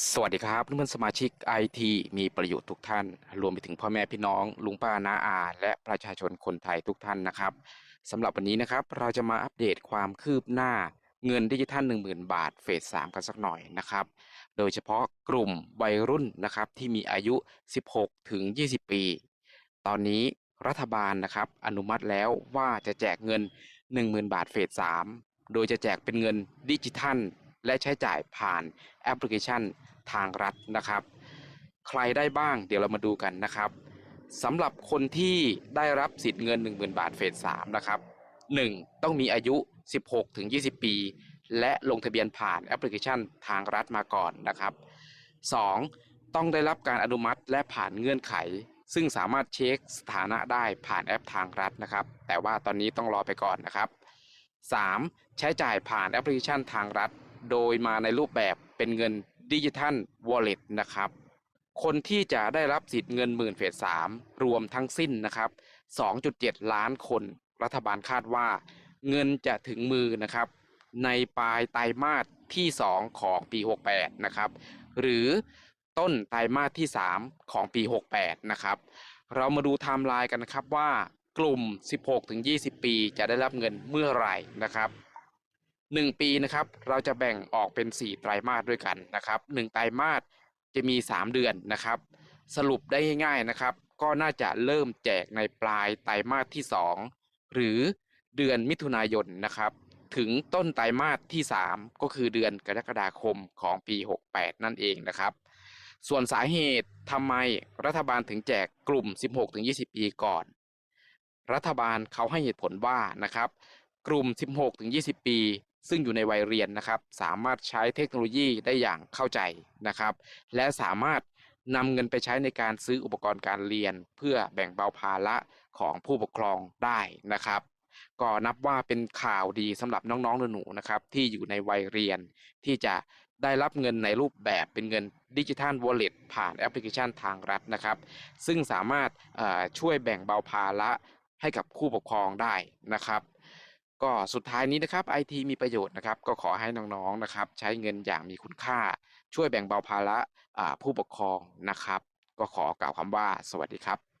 สวัสดีครับเพื่อนสมาชิกไอทีมีประโยชน์ทุกท่าน รวมไปถึงพ่อแม่พี่น้อง ลุงป้าน้าอา และประชาชนคนไทยทุกท่านนะครับสำหรับวันนี้นะครับเราจะมาอัปเดตความคืบหน้าเงินดิจิทัล 10,000 บาทเฟส 3 กันสักหน่อยนะครับ โดยเฉพาะกลุ่มวัยรุ่นนะครับที่มีอายุ 16 ถึง 20 ปี ตอนนี้รัฐบาลนะครับอนุมัติแล้วว่าจะแจกเงิน 10,000 บาทเฟส 3 โดยจะแจกเป็นเงินดิจิทัล และใช้จ่ายผ่านแอปพลิเคชันทางรัฐนะครับ ใครได้บ้างเดี๋ยวเรามาดูกันนะครับสำหรับคนที่ได้รับสิทธิ์เงิน 10,000 บาทเฟส3นะครับ 1. ต้องมีอายุ 16ถึง20 ปี และลงทะเบียนผ่านแอปพลิเคชันทางรัฐมาก่อนนะครับ 2. ต้องได้รับการอนุมัติและผ่านเงื่อนไข ซึ่งสามารถเช็คสถานะได้ผ่านแอปทางรัฐนะครับ แต่ว่าตอนนี้ต้องรอไปก่อนนะครับ 3. ใช้จ่ายผ่านแอปพลิเคชันทางรัฐ โดยมาในรูปแบบเป็นเงินดิจิทัลวอลเล็ตนะครับ คนที่จะได้รับสิทธิ์เงินหมื่นเฟส3รวมทั้งสิ้นนะครับ 2.7 ล้านคน รัฐบาลคาดว่า เงินจะถึงมือนะครับ ในปลายไตรมาสที่ 2 ของปี 68 นะครับ หรือต้นไตรมาสที่ 3 ของปี 68 นะครับ เรามาดูไทม์ไลน์กันนะครับว่ากลุ่ม 16-20 ปีจะได้รับเงินเมื่อไหร่นะครับ 1 ปีนะครับ เราจะแบ่งออกเป็น 4 ไตรมาสด้วยกันนะครับ 1 ไตรมาสจะมี 3 เดือนนะครับ สรุปได้ง่ายๆนะครับ ก็น่าจะเริ่มแจกในปลายไตรมาสที่ 2 หรือเดือนมิถุนายนนะครับ ถึงต้นไตรมาสที่ 3 ก็คือเดือนกรกฎาคมของปี 68 นั่นเองนะครับ ส่วนสาเหตุทำไมรัฐบาลถึงแจกกลุ่ม 16-20 ปีก่อน รัฐบาลเขาให้เหตุผลว่านะครับ กลุ่ม 16-20 ปี ซึ่งอยู่ในวัยเรียนนะครับ สามารถใช้เทคโนโลยีได้อย่างเข้าใจนะครับ และสามารถนำเงินไปใช้ในการซื้ออุปกรณ์การเรียน เพื่อแบ่งเบาภาระของผู้ปกครองได้นะครับ ก็นับว่าเป็นข่าวดีสำหรับน้องๆหนูๆนะครับ ที่อยู่ในวัยเรียน ที่จะได้รับเงินในรูปแบบเป็นเงินดิจิทัลวอลเล็ตผ่านแอปพลิเคชันทางรัฐนะครับ ซึ่งสามารถช่วยแบ่งเบาภาระให้กับผู้ปกครองได้นะครับ ก็สุดท้ายนี้นะครับไอทีมีประโยชน์นะครับ ก็ขอให้น้องๆนะครับ ใช้เงินอย่างมีคุณค่า ช่วยแบ่งเบาภาระผู้ปกครองนะครับ ก็ขอกล่าวคำว่าสวัสดีครับ